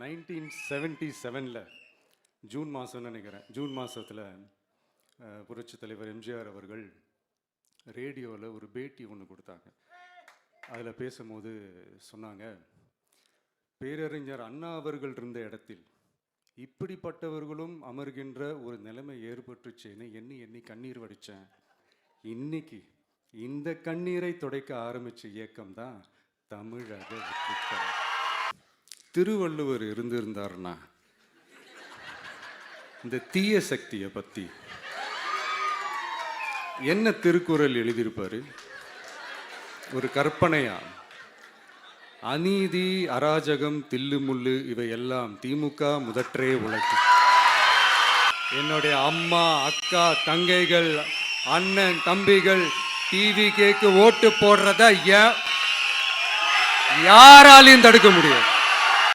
Nineteen seventy செவனில் June மாதம்னு நினைக்கிறேன். ஜூன் மாதத்தில் புரட்சி தலைவர் எம்ஜிஆர் அவர்கள் ரேடியோவில் ஒரு பேட்டி ஒன்று கொடுத்தாங்க. அதில் பேசும்போது சொன்னாங்க பேரறிஞர் அண்ணா அவர்கள் இருந்த இடத்தில் இப்படிப்பட்டவர்களும் அமர்கின்ற ஒரு நிலைமை ஏற்பட்டுச்சேன்னு எண்ணி எண்ணி கண்ணீர் வடித்தேன் இன்னைக்கு இந்த கண்ணீரை துடைக்க ஆரம்பித்த இயக்கம் தான் தமிழக திருவள்ளுவர் இருந்திருந்தாருன்னா இந்த தீய சக்தியை பத்தி. என்ன திருக்குறள் எழுதியிருப்பாரு? ஒரு கற்பனையா? அநீதி அராஜகம் தில்லு முள்ளு இவையெல்லாம் திமுக முதற்றே உழைக்கும் என்னுடைய அம்மா அக்கா தங்கைகள் அண்ணன் தம்பிகள் டிவி கேக்கு ஓட்டு போடுறத ஏ- யாராலையும் தடுக்க முடியாது.